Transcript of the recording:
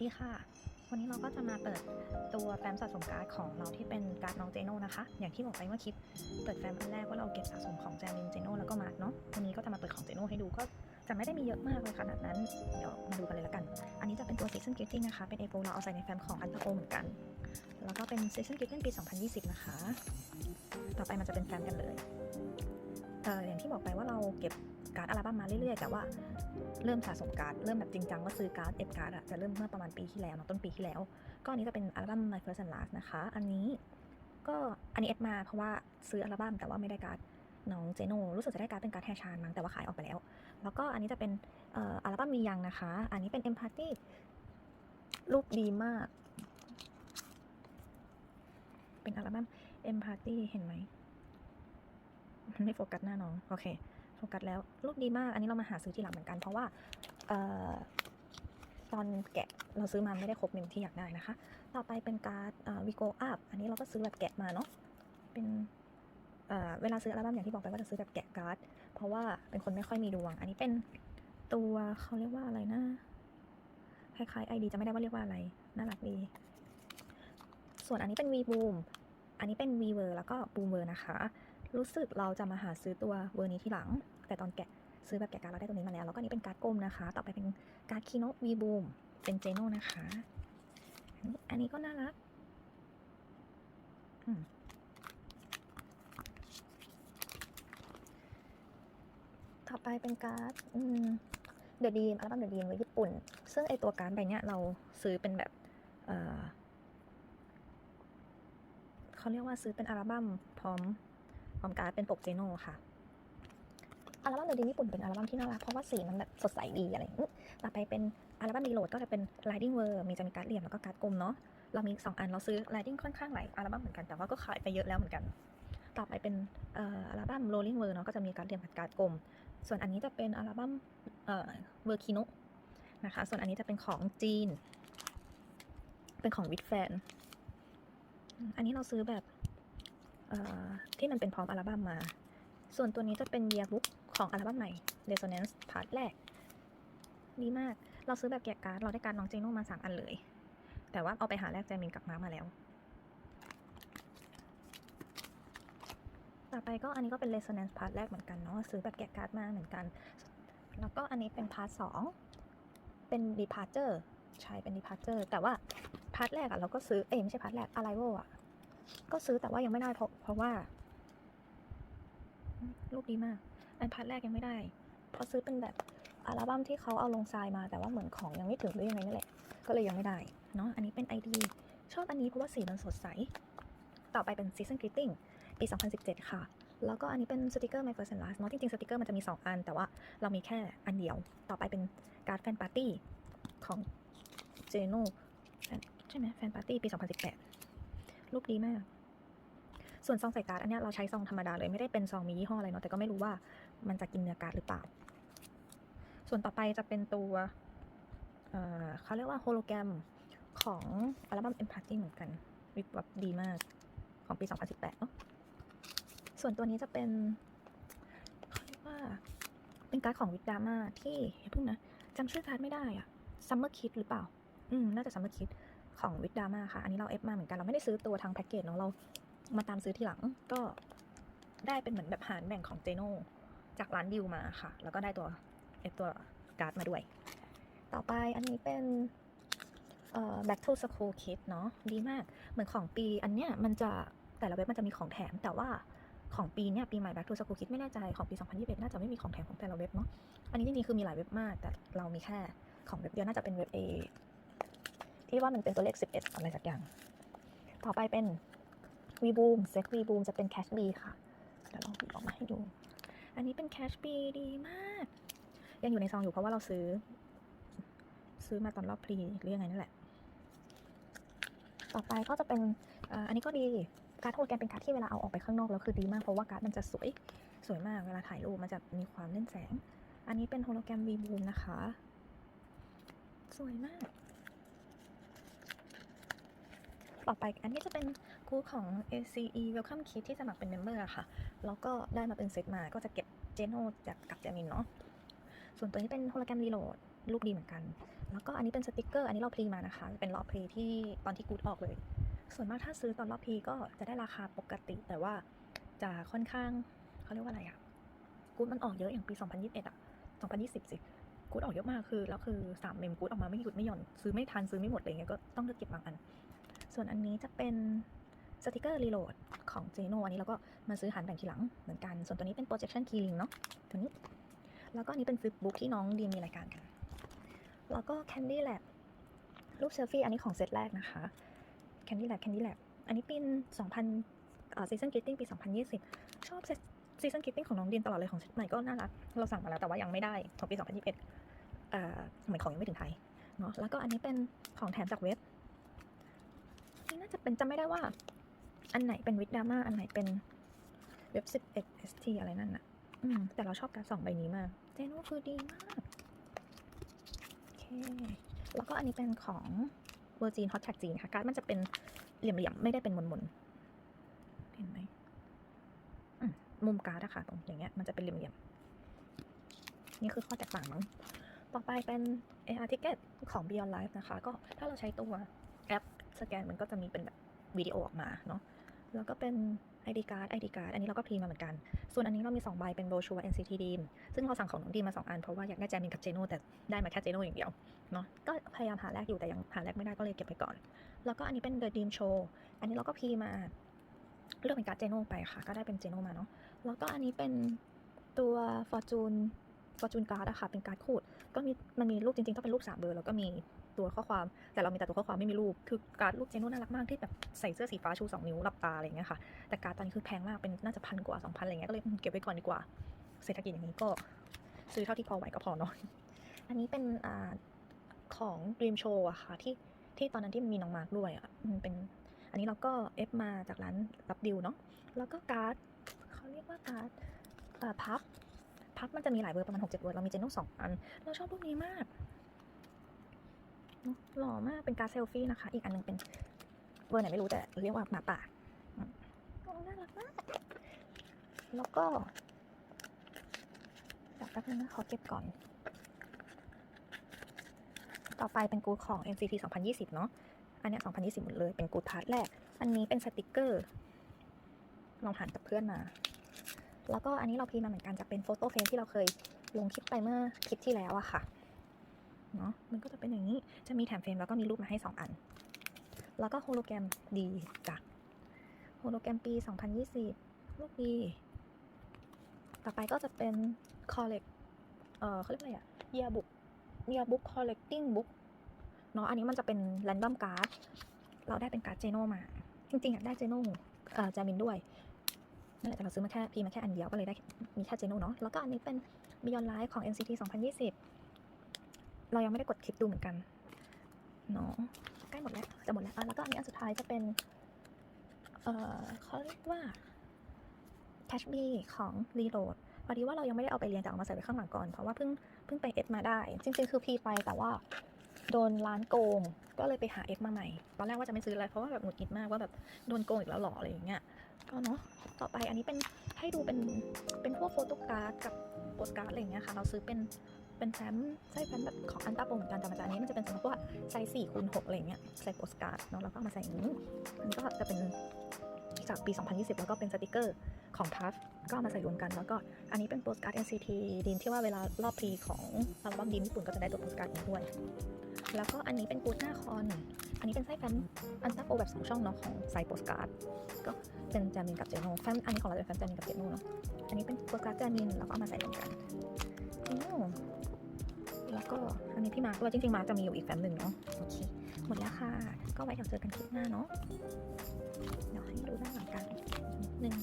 ดีค่ะ วันนี้เราก็จะมาเปิดตัวแฟ้มสะสมการ์ดของเราที่เป็นการ์ดน้องเจโน่นะคะ อย่างที่บอกไปเมื่อคลิป เปิดแฟ้มอันแรกว่าเราเก็บสะสมของแจมินเจโน่แล้วก็มาร์กเนาะ วันนี้ก็จะมาเปิดของเจโน่ให้ดูก็จะไม่ได้มีเยอะมากเลยขนาดนั้น เดี๋ยวมาดูกันเลยละกัน อันนี้จะเป็นตัว Season Greeting นะคะ เป็นเอโปเราเอาใส่ในแฟ้มของอันตาโอเหมือนกัน แล้วก็เป็น Season Greeting ปี 2020 นะคะ ต่อไปมันจะเป็นแฟ้มกันเลยเอ่ออย่างที่บอกไปว่าเราเก็บ การ์ดอัลบั้มมาเรื่อยๆ แต่ว่าเริ่มสะสมการ์ดเริ่มแบบจริงจังว่าซื้อการ์ดเอฟการ์ดอะจะเริ่มเมื่อประมาณปีที่แล้วเนอะต้นปีที่แล้ว ก็อันนี้จะเป็นอัลบั้ม My First and Last นะคะ อันนี้ก็อันนี้เอฟมาเพราะว่าซื้ออัลบั้มแต่ว่าไม่ได้การ์ดน้องเจโน่รู้สึกจะได้การ์ดเป็นการ์ดแฮชานมั้งแต่ว่าขายออกไปแล้ว แล้วก็อันนี้จะเป็นอัลบั้มมียังนะคะ อันนี้เป็น Empathy รูปดีมาก เป็นอัลบั้ม Empathy เห็นไหมมันไม่โฟกัสหน้าน้อง โอเค โฟกัสแล้วรูปดีมาก อันนี้เรามาหาซื้อที่หลังเหมือนกัน เพราะว่าออตอนแกะเราซื้อมาไม่ได้ครบเมมที่อยากได้นะคะ ต่อไปเป็นการ์ดวิโกอัพอันนี้เราก็ซื้อแบบแกะมาเนาะเป็นเเวลาซื้ออัลบั้มอย่างที่บอกไปว่าจะซื้อแบบแกะการ์ด เพราะว่าเป็นคนไม่ค่อยมีดวง อันนี้เป็นตัวเขาเรียกว่าอะไรนะคล้ายๆไอดีจะไม่ได้ว่าเรียกว่าอะไร น่ารักดี ส่วนอันนี้เป็น V Boom อันนี้เป็น V v e r แล้วก็ Boom v e r นะคะ รู้สึกเราจะมาหาซื้อตัวเวอร์นี้ที่หลัง แต่ตอนแกะซื้อแบบแกะการ์ดเราได้ตัวนี้มาแล้ว แล้วก็นี้เป็นการ์ดกลมนะคะ ต่อไปเป็นการ์ดคีโนวีบูมเป็นเจโน่นะคะอันนี้อันนี้ก็น่ารักต่อไปเป็นการ์ดเดอะดีมอัลบั้มเดอะดีมไว้ญี่ปุ่น ซึ่งไอตัวการ์ดใบเนี้ยเราซื้อเป็นแบบเออเขาเรียกว่าซื้อเป็นอัลบั้มพร้อมพร้อมการ์ดเป็นปกเจโน่ค่ะ อัลบั้มเดอะดีญี่ปุ่นเป็นอัลบั้มที่น่ารักเพราะว่าสีมันแบบสดใสดีอะไรอย่างนี้ต่อไปเป็นอัลบั้มดีโหลดก็จะเป็น Riding w o r มีจะมีการ์ดเหลี่ยมแล้วก็การ์ดกลมเนาะเรามี 2 อันเราซื้อ Riding ค่อนข้างหลายอัลบั้มเหมือนกันแต่ว่าก็ขายไปเยอะแล้วเหมือนกัน ต่อไปเป็นอัลบั้ม Rolling w o r เนาะก็จะมีการ์ดเหลี่ยมกับการ์ดกลม ส่วนอันนี้จะเป็นอัลบั้มเอ่อ w o r k i n o นะคะส่วนอันนี้จะเป็นของจีน เป็นของวิดแฟนอันนี้เราซื้อแบบที่มันเป็นพร้อมอัลบั้มมา ส่วนตัวนี้จะเป็นเยียบุ๊ก ของอัลบั้มใหม่ Resonance พาร์ทแรก ดีมาก เราซื้อแบบแกะการ์ด เราได้การดน้องเจโน่มาสามอันเลย แต่ว่าเอาไปหาแลกแจมินกับมามาแล้ว ต่อไปก็อันนี้ก็เป็น Resonance พาร์ทแรกเหมือนกันเนาะ ซื้อแบบแกะการ์ดมาเหมือนกัน แล้วก็อันนี้เป็นพาร์ทสองเป็น Departure ใช่เป็น Departure แต่ว่าพาร์ทแรกอะเราก็ซื้อ เอ้ยไม่ใช่พาร์ทแรก Arrival อะก็ซื้อแต่ว่ายังไม่ได้เพราะเพราะว่าอืมรูปดีมาก อันพาร์ทแรกยังไม่ได้ เพราะซื้อเป็นแบบอัลบั้มที่เขาเอาลงทรายมาแต่ว่าเหมือนของยังไม่ถึงหรือยังไงนั่นแหละ ก็เลยยังไม่ได้เนาะอันนี้เป็น ID ชอบอันนี้เพราะว่าสีมันสดใส ต่อไปเป็น Season Greeting ปี 2017 ค่ะ แล้วก็อันนี้เป็นสติกเกอร์ My First and Last เนาะจริงๆสติกเกอร์มันจะมี 2 อัน แต่ว่าเรามีแค่อันเดียว ต่อไปเป็นการ์ดแฟนปาร์ตี้ของเจโน่ใช่ไหมแฟนปาร์ตี้ปี 2018 รูปดีมาก ส่วนซองใส่การ์ดอันนี้เราใช้ซองธรรมดาเลยไม่ได้เป็นซองมียี่ห้ออะไรเนาะแต่ก็ไม่รู้ว่า มันจะกินเนื้อการ์ดหรือเปล่า ส่วนต่อไปจะเป็นตัวเเขาเรียกว่าโฮโลแกรมของอัลบั้ม Empathy เหมือนกัน วิบวับดีมากของปี 2018เนาะส่วนตัวนี้จะเป็นเขาเรียกว่าเป็นการ์ดของวิดดามาที่เพิ่งนะจำชื่อการ์ดไม่ได้อะ Summer Kid หรือเปล่า อืม น่าจะ Summer Kid ของวิดดามาค่ะ อันนี้เราเอฟมาเหมือนกัน เราไม่ได้ซื้อตัวทางแพ็กเกจเนาะเรามาตามซื้อทีหลังก็ได้เป็นเหมือนแบบหารแบ่งของเจโน จากร้านดิวมาค่ะ แล้วก็ได้ตัวเอฟตัวการ์ดมาด้วย ต่อไปอันนี้เป็นเอ่อ back to school kit เนาะดีมาก เหมือนของปีอันเนี้ยมันจะแต่ละเว็บมันจะมีของแถม แต่ว่าของปีเนี้ยปีใหม่ back to school kit ไม่แน่ใจของปี 2021 น่าจะไม่มีของแถมของแต่ละเว็บเนาะอันนี้จริงๆคือมีหลายเว็บมาก แต่เรามีแค่ของเว็บเดียวน่าจะเป็นเว็บ A ที่ว่ามันเป็นตัวเลข 11 อะไรสักอย่าง ต่อไปเป็นวีบูมเซ็ตวีบูมจะเป็นแคชบีค่ะเดี๋ยวลองหยิบออกมาให้ดู อันนี้เป็นแคชบีดีมาก ยังอยู่ในซองอยู่เพราะว่าเราซื้อ ซื้อมาตอนรอบพรีหรือยังไงนั่นแหละ ต่อไปก็จะเป็นอันนี้ก็ดีการ์ดโฮโลแกรมเป็นการ์ดที่เวลาเอาออกไปข้างนอกแล้วคือดีมากเพราะว่าการ์ดมันจะสวยสวยมากเวลาถ่ายรูปมันจะมีความเล่นแสง อันนี้เป็นโฮโลแกรมวีบูมนะคะ สวยมาก ต่อไปอันนี้จะเป็นกู๊ดของ ACE Welcome Kit ที่สมัครเป็นเมมเบอร์ค่ะ แล้วก็ได้มาเป็นเซตมาก็จะเก็บ จโนจากกับแจมินเนาะ ส่วนตัวนี้เป็นโฮโลแกรมรีโหลดรูปดีเหมือนกัน แล้วก็อันนี้เป็นสติกเกอร์ อันนี้เราพรีมานะคะ เป็นรอบพรีที่ตอนที่กูดออกเลย ส่วนมากถ้าซื้อตอนรอบพรีก็จะได้ราคาปกติ แต่ว่าจะค่อนข้างเขาเรียกว่าอะไรอะกูดมันออกเยอะอย่างปี 2021อะ2020สิกูดออกเยอะมากคือแล้วคือสามเมมกูดออกมาไม่หยุดไม่หย่อนซื้อไม่ทันซื้อไม่หมดอะไรเงี้ยก็ต้องเลือกเก็บบางอัน ส่วนอันนี้จะเป็น สติกเกอร์รีโหลดของเจโนอันนี้เราก็มาซื้อหันแบ่งทีหลังเหมือนกัน ส่วนตัวนี้เป็น projection keyring เนาะตัวนี้ แล้วก็อันนี้เป็นฟิปบุ๊กที่น้องดีมมีรายการกัน แล้วก็ Candy Lab รูปเซลฟี่อันนี้ของเซตแรกนะคะ Candy Lab Candy Lab อันนี้ปีน2000เอ่อ season greeting ปี 2020 ชอบ season greeting ของน้องดีมตลอดเลยของเซตใหม่ก็น่ารัก เราสั่งมาแล้วแต่ว่ายังไม่ได้ของปี 2021เอ่อเหมือนของยังไม่ถึงไทยเนาะแล้วก็อันนี้เป็นของแถมจากเว็บนี่น่าจะเป็นจำไม่ได้ว่า อันไหนเป็นวิดดาม่าอันไหนเป็นเว็บ11 ST อะไรนั่นน่ะอืม แต่เราชอบการดสองใบนี้มาก เจน่คือดีมาก โอเค แล้วก็อันนี้เป็นของ Virgin Hot Tag G นะคะการ์ดมันจะเป็นเหลี่ยมๆ ไม่ได้เป็นมนๆ เห็นไหมมมุมการ์ดอะค่ะตรงอย่างเงี้ยมันจะเป็นเหลี่ยมๆ นี่คือข้อแตกต่างมั้งต่อไปเป็น AR Ticket ของ Beyond Life นะคะ ก็ถ้าเราใช้ตัวแอปสแกนมันก็จะมีเป็นแบบวิดีโอออกมาเนาะ แล้วก็เป็น ID card ID card อันนี้เราก็พรีมาเหมือนกัน ส่วนอันนี้เรามี2ใบเป็นโบชัว NCT Dream ซึ่งเราสั่งของน้องดีมมา 2 อัน เพราะว่าอยากได้แจมินกับเจโน่แต่ได้มาแค่เจโน่อย่างเดียวเนาะก็พยายามหาแลกอยู่แต่ยังหาแลกไม่ได้ก็เลยเก็บไปก่อน แล้วก็อันนี้เป็น The Dream Show อันนี้เราก็พรีมาเลือกเป็นการ์ดเจโน่ไปค่ะ ก็ได้เป็นเจโน่มาเนาะแล้วก็อันนี้เป็นตัว Fortune Fortune Card อะค่ะ เป็นการ์ดขูดก็มีมันมีรูปจริงๆต้องเป็นรูปสามเบอร์แล้วก็มี ตัวข้อความ แต่เรามีแต่ตัวข้อความไม่มีรูป คือการ์ดรูปเจโน่น่ารักมากที่แบบใส่เสื้อสีฟ้าชูสองนิ้วหลับตาอะไรอย่างเงี้ยค่ะ แต่การ์ดตอนนี้คือแพงมากเป็นน่าจะพันกว่าสองพันอะไรเงี้ยก็เลยเก็บไว้ก่อนดีกว่า เศรษฐกิจอย่างนี้ก็ซื้อเท่าที่พอไหวก็พอเนาะอันนี้เป็นอ่าของ Dream Show อะค่ะที่ที่ตอนนั้นที่มีน้องมาร์คด้วยอะมันเป็นอันนี้เราก็เอฟมาจากร้านรับดิวเนาะแล้วก็การ์ดเขาเรียกว่าการ์ดพับพับมันจะมีหลายเบอร์ประมาณหกเจ็ดเบอร์เรามีเจนโน่สองอัน เราชอบรูปนี้มาก หล่อมากเป็นการเซลฟี่นะคะ อีกอันหนึงเป็นเบอร์ไหนไม่รู้แต่เรียกว่าหมาป่าน่ารักมาก แล้วก็เดี๋ยวแป๊บนึงนะขอเก็บก่อน ต่อไปเป็นกูของ NCT 2020 เนาะอันนี้ย2020 หมดเลย เป็นกูดพาร์ทแรก อันนี้เป็นสติกเกอร์ ลองหันกับเพื่อนมา แล้วก็อันนี้เราพิมพ์มาเหมือนกันจะเป็นโฟโต้เฟรมที่เราเคยลงคลิปไปเมื่อคลิปที่แล้วอะค่ะ เนาะมันก็จะเป็นอย่างนี้จะมีแถมเฟรมแล้วก็มีรูปมาให้ 2 อัน แล้วก็โฮโลแกรมดีจ้ะโฮโลแกรมปี 2020รูปดีต่อไปก็จะเป็นคอลเลกเออเขาเรียกอะไรอะเยียบุ๊กเยียบุ๊กคอลเลกติ้งบุ๊กเนาะอันนี้มันจะเป็นแรนดอมการ์ดเราได้เป็นการ์ดเจโนมา จริงๆอยากได้เจโนเอ่อจามินด้วยนั่นแหละแต่เราซื้อมาแค่พีมาแค่อันเดียวก็เลยได้มีแค่เจโนเนาะแล้วก็อันนี้เป็น Beyond Life ของ NCT 2020 เรายังไม่ได้กดคลิปดูเหมือนกันเนาะใกล้หมดแล้วจะหมดแล้วอะแล้วก็อันนี้อันสุดท้ายจะเป็น เอ่อเขาเรียกว่า Cash B ของ Reload พอดีว่าเรายังไม่ได้เอาไปเรียนแต่เอามาใส่ไว้ข้างหลังก่อน เพราะว่าเพิ่งเพิ่งไปเอสมาได้ จริง ๆ คือพีไปแต่ว่าโดนร้านโกง ก็เลยไปหาเอสมาใหม่ ตอนแรกว่าจะไม่ซื้ออะไร เพราะว่าแบบหงุดหงิดมากว่าแบบโดนโกงอีกแล้วหรออะไรอย่างเงี้ย ก็เนาะ ต่อไปอันนี้เป็นให้ดูเป็นเป็นพวกโฟโต้การ์ดกับโปสการ์ดอะไรอย่างเงี้ยค่ะ เราซื้อเป็น เป็นแฟ้มไส้แฟ้มแบบของอันต้าโปรเหมือนกันแต่มันจะอันนี้มันจะเป็นสำหรับว่าไซส์สี่คูณหกอะไรเงี้ยใส่โปสการ์ดเนาะแล้วก็ามาใส่อย่งนี้อันก็จะเป็นจากปี 2020 แล้วก็เป็นสติกเกอร์ของพัฟก็มาใส่รวมกัน แล้วก็อันนี้เป็นโปสการ์ด NCT ดีนที่ว่าเวลารอบพรีของอัลบั้มดีมญี่ปุ่นก็จะได้ตัวโปสการ์ดนี้ด้วย แล้วก็อันนี้เป็นกูดหน้าคอน อันนี้เป็นไส้แฟ้มอันต้าโปแบบสองช่องเนาะของไซส์โปสการ์ดก็เป็นจามินกับเจโนแฟ้มอันนี้ของเราจะเป็นแฟ้มจามินกับเจโนเนาะอันนี้เป็นโปสการ์ดจามินแล้วก็มาใส่รวมกัน อืม แล้วก็อันนี้พี่มาร์คว่าจริงๆมาร์กจะมีอยู่อีกแฟ้มหนึ่งเนาะโอเคหมดแล้วค่ะ ก็ไว้เดี๋ยวเจอกันคลิปหน้าเนาะเดี๋ยวให้ดูด้านหลังกันหนึ่ง